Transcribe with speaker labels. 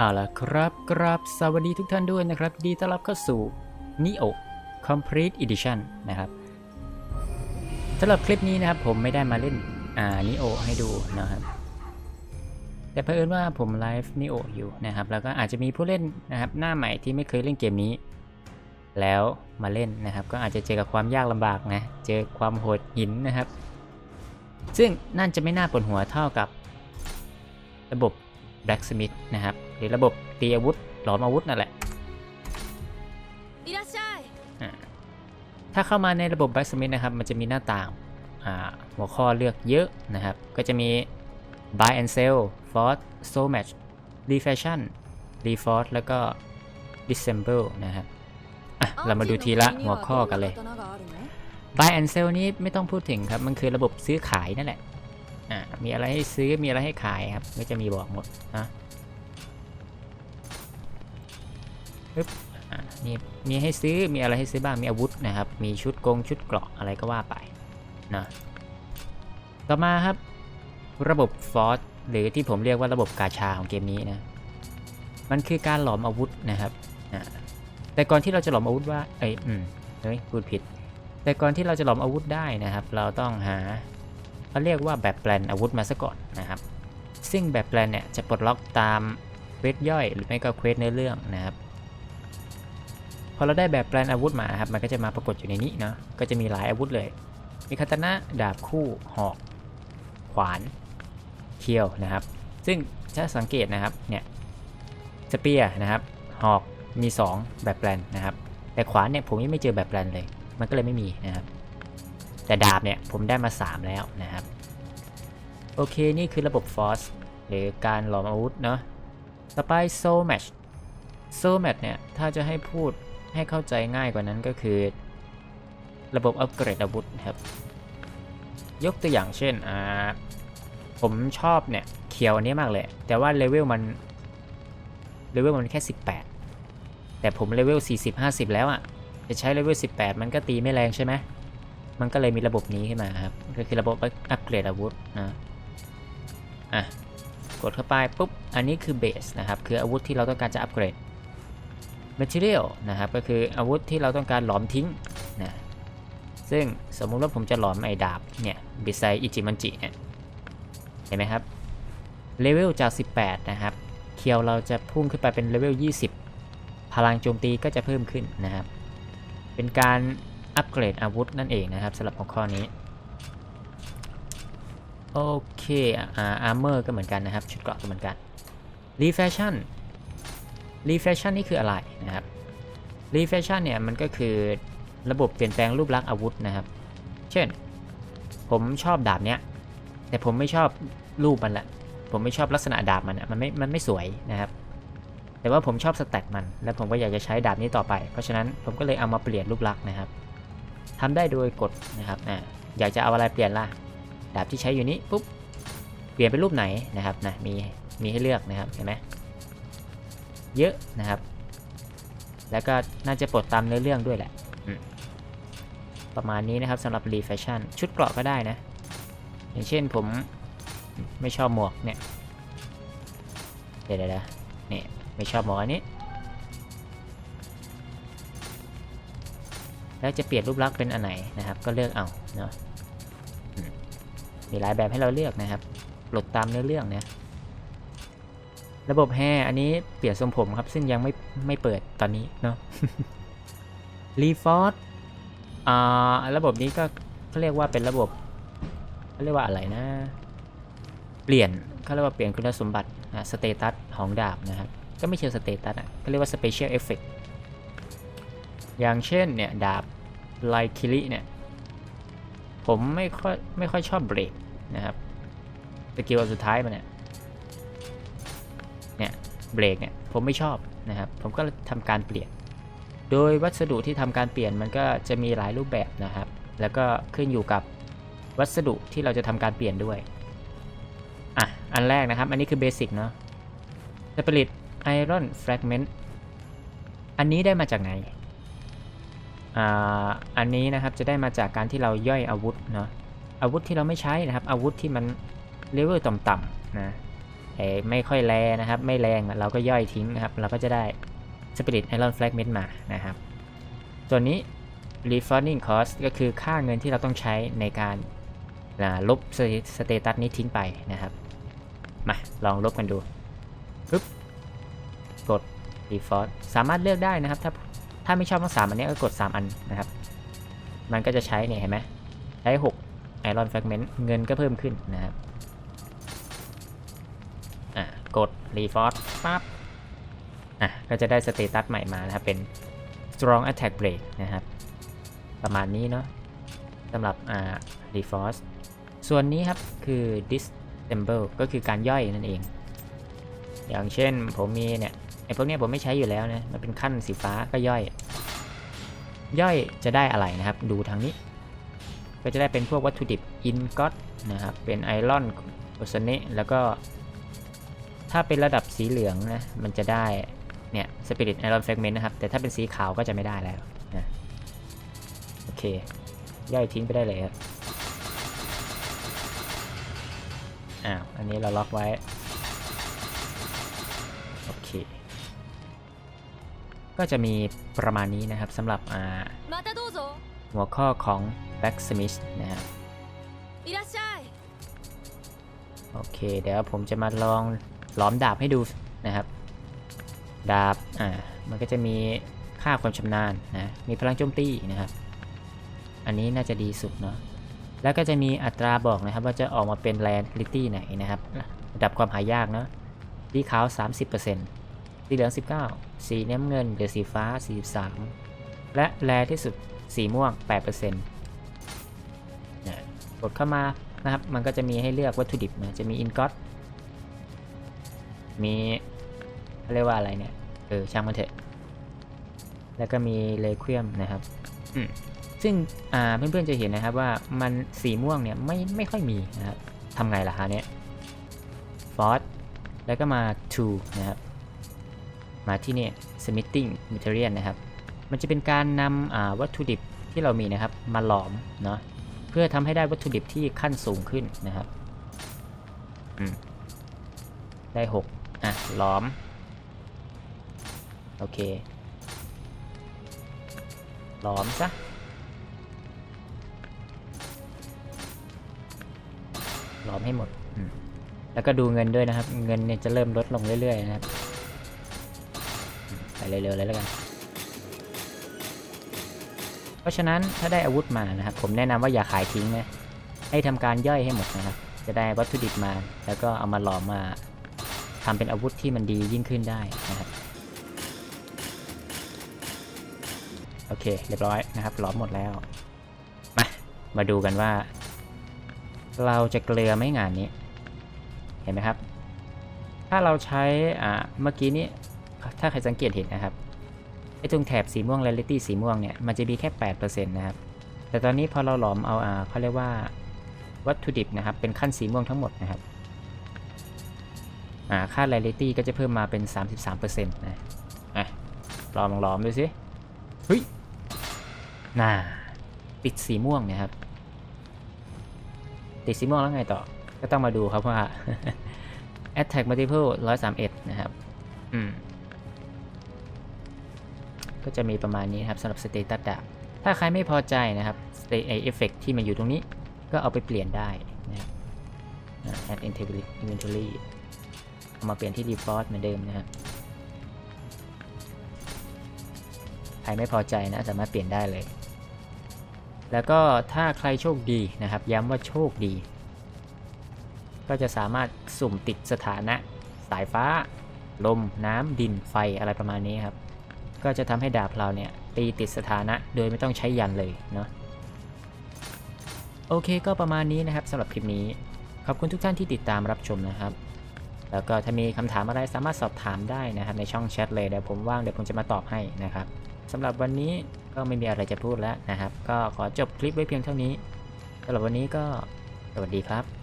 Speaker 1: เอาล่ะครับกราบสวัสดีทุกท่านด้วยนะครับ ดีต้อนรับเข้าสู่ Neo Complete Edition นะครับสำหรับคลิปนี้นะครับผมไม่ได้มาเล่นอ่า Neo ให้ดูนะครับแต่เผอิญว่าผมไลฟ์ Neo อยู่นะครับ แล้วก็อาจจะมีผู้เล่นนะครับหน้าใหม่ที่ไม่เคยเล่นเกมนี้ แล้วมาเล่นนะครับ ก็อาจจะเจอกับความยากลำบากนะ เจอความโหดหินนะครับ ซึ่งนั่นจะไม่น่าปวดหัวเท่ากับระบบ Blacksmith นะครับ หรือระบบตีอาวุธหลอมอาวุธนั่นแหละถ้าเข้ามาในระบบบัสมิธนะครับ มันจะมีหน้าต่างหัวข้อเลือกเยอะนะครับ ก็จะมี buy and sell forge, soul match refashion reforge แล้วก็ disassemble นะครับเรามาดูทีละหัวข้อกันเลย buy and sell นี้ไม่ต้องพูดถึงครับ มันคือระบบซื้อขายนั่นแหละมีอะไรให้ซื้อมีอะไรให้ขายครับ ก็จะมีบอกหมดนะ ปึ๊บนี่มีให้ซื้อมีอะไรให้ซื้อบ้างมีอาวุธนะครับ มีชุดกงชุดเกราะอะไรก็ว่าไปนะต่อมาครับ ระบบฟอร์สหรือที่ผมเรียกว่าระบบกาชาของเกมนี้นะมันคือการหลอมอาวุธนะครับอ่าแต่ก่อนที่เราจะหลอมอาวุธว่าเอ้ยอืมเฮ้ยพูดผิด แต่ก่อนที่เราจะหลอมอาวุธได้นะครับ เราต้องหาเขาเรียกว่าแบบแปลนอาวุธมาซะก่อนนะครับ ซึ่งแบบแปลนเนี่ยจะปลดล็อกตามเควสย่อยหรือไม่ก็เควสเนื้อเรื่องนะครับ พอเราได้แบบแปลนอาวุธมาครับมันก็จะมาปรากฏอยู่ในนี้เนาะก็จะมีหลายอาวุธเลย มีคาตานะดาบคู่หอก ขวานเคียวนะครับ ซึ่งถ้าสังเกตนะครับเนี่ยสเปียร์นะครับหอกมี 2 แบบแปลนนะครับ แต่ขวานเนี่ยผมยังไม่เจอแบบแปลนเลย มันก็เลยไม่มีนะครับ แต่ดาบเนี่ยผมได้มา 3 แล้วนะครับ โอเคนี่คือระบบ Force หรือการหลอมอาวุธเนาะต่อไป Soul Match Soul Match เนี่ยถ้าจะให้พูด ให้เข้าใจง่ายกว่านั้นก็คือ ระบบอัปเกรดอาวุธครับ ยกตัวอย่างเช่นอ่าผมชอบเนี่ยเคียวอันนี้มากเลย แต่ว่าเลเวลมันเลเวลมันแค่ 18 แต่ผมเลเวล40-50 แล้วอะ่ะจะใช้เลเวล18 มันก็ตีไม่แรงใช่ไหมมันก็เลยมีระบบนี้ขึ้นมาครับก็คือระบบอัปเกรดอาวุธนะอะกดเข้าไปปุ๊บอันนี้คือเบสนะครับคืออาวุธที่เราต้องการจะอัปเกรด Material นะครับก็คืออาวุธที่เราต้องการหลอมทิ้งนะซึ่งสมมุติว่าผมจะหลอมไอ้ดาบเนี่ยบิไซอิจิมันจิเนี่ยเห็นไหมครับเลเวลจาก 18 นะครับ เคียวเราจะพุ่งขึ้นไปเป็นเลเวล 20 พลังโจมตีก็จะเพิ่มขึ้นนะครับ เป็นการอัปเกรดอาวุธนั่นเองนะครับสำหรับหัวข้อนี้ โอเคอาอาร์เมอร์ก็เหมือนกันนะครับ ชุดเกราะก็เหมือนกันรีแฟชั่น รีแฟชั่นนี่คืออะไรนะครับรีแฟชั่นเนี่ยมันก็คือระบบเปลี่ยนแปลงรูปลักษณ์อาวุธนะครับ เช่น ผมชอบดาบเนี้ยแต่ผมไม่ชอบรูปมันละผมไม่ชอบลักษณะดาบมันอะมันไม่มันไม่สวยนะครับ แต่ว่าผมชอบสแตทมัน และผมก็อยากจะใช้ดาบนี้ต่อไป เพราะฉะนั้นผมก็เลยเอามาเปลี่ยนรูปลักษณ์นะครับทำได้โดยกดนะครับอ่าอยากจะเอาอะไรเปลี่ยนล่ะดาบที่ใช้อยู่นี้ปุ๊บเปลี่ยนเป็นรูปไหนนะครับนะมีมีให้เลือกนะครับเห็นไหม เยอะนะครับ แล้วก็น่าจะปลดตามเนื้อเรื่องด้วยแหละอืมประมาณนี้นะครับสำหรับรีแฟชั่น ชุดเกราะก็ได้นะ อย่างเช่นผมไม่ชอบหมวกเนี่ย เดี๋ยวเดี๋ยวนี่ไม่ชอบหมวกอันนี้ แล้วจะเปลี่ยนรูปลักษณ์เป็นอันไหนนะครับ ก็เลือกเอาเนาะอืมมีหลายแบบให้เราเลือกนะครับปลดตามเนื้อเรื่องนะ ระบบแฮอันนี้เปลี่ยนทรงผมครับ ซึ่งยังไม่ไม่เปิดตอนนี้เนาะรีฟอร์ดอ่าระบบนี้ก็เขาเรียกว่าเป็นระบบเขาเรียกว่าอะไรนะ เปลี่ยนเขาเรียกว่าเปลี่ยนคุณสมบัตินะสเตตัสของดาบนะครับ ก็ไม่เชิงสเตตัสอะก็เรียกว่า special effect อย่างเช่นเนี่ย ดาบไลคิริเนี่ย ผมไม่ค่อยไม่ค่อยชอบเบรกนะครับสกิลสุดท้ายมันเนี่ย เบรกเนี่ยผมไม่ชอบนะครับ ผมก็ทำการเปลี่ยน โดยวัสดุที่ทำการเปลี่ยนมันก็จะมีหลายรูปแบบนะครับ แล้วก็ขึ้นอยู่กับวัสดุที่เราจะทำการเปลี่ยนด้วยอะอันแรกนะครับ อันนี้คือเบสิกเนาะจะผลิตไอรอนแฟกเมนต์อันนี้ได้มาจากไหนอ่าอันนี้นะครับจะได้มาจากการที่เราย่อยอาวุธเนาะอาวุธที่เราไม่ใช้นะครับ อาวุธที่มันเลเวลต่ำๆนะ ไม่ค่อยแรงนะครับ ไม่แรงเราก็ย่อยทิ้งนะครับ เราก็จะได้ Spirit Iron Fragment มานะครับตัวนี้ Refunding Cost ก็คือค่าเงินที่เราต้องใช้ในการลบสเตตัสนี้ทิ้งไปนะครับ มาลองลบกันดูปึ๊บกด Default สามารถเลือกได้นะครับ ถ้าถ้าไม่ชอบทั้งสามอันนี้ก็กด 3 อันนะครับ มันก็จะใช้เนี่ยเห็นไหมใช้6 Iron Fragment เงินก็เพิ่มขึ้นนะครับ กด Default ปั๊บอะก็จะได้สเตตัสใหม่มานะครับ เป็น strong attack break นะครับ ประมาณนี้เนาะสำหรับอ่า default ส่วนนี้ครับคือ disassemble ก็คือการย่อยนั่นเอง อย่างเช่นผมมีเนี่ยไอพวกเนี้ยผมไม่ใช้อยู่แล้วนะ มันเป็นขั้นสีฟ้าก็ย่อย ย่อยจะได้อะไรนะครับ ดูทางนี้ ก็จะได้เป็นพวกวัตถุดิบ ingot นะครับ เป็นไอรอนโอซเนแล้วก็ ถ้าเป็นระดับสีเหลืองนะมันจะได้เนี่ยสปิริตไอรอนเฟกเมนต์นะครับ แต่ถ้าเป็นสีขาวก็จะไม่ได้แล้วนะโอเค ย่อยทิ้งไปได้เลยครับอ้าวอันนี้เราล็อกไว้ โอเค ก็จะมีประมาณนี้นะครับสำหรับหัวข้อของ Blacksmith นะครับโอเค เดี๋ยวผมจะมาลอง ล้อมดาบให้ดูนะครับ ดาบ อ่า มันก็จะมีค่าความชำนาญนะ มีพลังโจมตีนะครับ อันนี้น่าจะดีสุดเนาะ แล้วก็จะมีอัตราบอกนะครับ ว่าจะออกมาเป็นแรนลิตี้ไหนนะครับระดับความหายากเนาะสีขาว 30%สีเหลือง 19 สีน้ำเงินหรือสีฟ้า 43 และแรที่สุดสีม่วง 8%นะกดเข้ามานะครับ มันก็จะมีให้เลือกวัตถุดิบนะ จะมีอินก o ต มีเขาเรียกว่าอะไรเนี่ย เออช่างมันเถอะ แล้วก็มีเลค u ียมนะครับอืมซึ่งอ่าเพื่อนๆจะเห็นนะครับว่ามันสีม่วงเนี่ยไม่ไม่ค่อยมีนะครับทำไงล่ะฮะเนี่ยฟอสแล้วก็มา to นะครับ มาที่เนี่ย smithing material นะครับ มันจะเป็นการนำอ่าวัตถุดิบที่เรามีนะครับ มาหลอมเนาะเพื่อทำให้ได้วัตถุดิบที่ขั้นสูงขึ้นนะครับอืมได้หก อะหล้อม โอเคหลอมซะหลอมให้หมดมแล้วก็ดูเงินด้วยนะครับ เงินเนี่ยจะเริ่มลดลงเรื่อยๆนะครับ ไปเร็วๆเลยแล้วกัน เพราะฉะนั้นถ้าได้อาวุธมานะครับ ผมแนะนำว่าอย่าขายทิ้งนะ ให้ทำการย่อยให้หมดนะครับ จะได้วัตถุดิบมา แล้วก็เอามาหลอมมา ทำเป็นอาวุธที่มันดียิ่งขึ้นได้นะครับโอเคเรียบร้อยนะครับหลอมหมดแล้ว มามาดูกันว่า เราจะเกลือไหม่งานนี้ เห็นไหมครับ ถ้าเราใช้อ่าเมื่อกี้นี้ถ้าใครสังเกตเห็นนะครับไอ้ตรงแถบสีม่วง reality สีม่วงเนี่ยมันจะมีแค่ 8%นะครับ แต่ตอนนี้พอเราหลอมเอาอ่าเขาเรียกว่าวัตถุดิบนะครับ เป็นขั้นสีม่วงทั้งหมดนะครับ ค่า reality ก็จะเพิ่มมาเป็น 33%นะอะลองลองดูสิเฮ้ยน่าติดสีม่วงเนี่ยครับ ติดสีม่วงแล้วไงต่อ ก็ต้องมาดูครับว่า attack multiple 131 นะครับอืมก็จะมีประมาณนี้ครับสำหรับสเตตัสดาบถ้าใครไม่พอใจนะครับสเตไอเอฟเฟกที่มันอยู่ตรงนี้ ก็เอาไปเปลี่ยนได้นะครับอ่า add inventory มาเปลี่ยนที่ default เหมือนเดิมนะครับใครไม่พอใจนะสามารถเปลี่ยนได้เลย แล้วก็ถ้าใครโชคดีนะครับ ย้ำว่าโชคดี ก็จะสามารถสุ่มติดสถานะ สายฟ้า ลม น้ำดินไฟอะไรประมาณนี้ครับ ก็จะทำให้ดาบเราเนี่ยตีติดสถานะโดยไม่ต้องใช้ยันเลยเนาะโอเคก็ประมาณนี้นะครับสำหรับคลิปนี้ ขอบคุณทุกท่านที่ติดตามรับชมนะครับ แล้วก็ถ้ามีคำถามอะไรสามารถสอบถามได้นะครับในช่องแชทเลยเดี๋ยวผมว่างเดี๋ยวผมจะมาตอบให้นะครับสำหรับวันนี้ก็ไม่มีอะไรจะพูดแล้วนะครับ ก็ขอจบคลิปไว้เพียงเท่านี้สำหรับวันนี้ก็สวัสดีครับ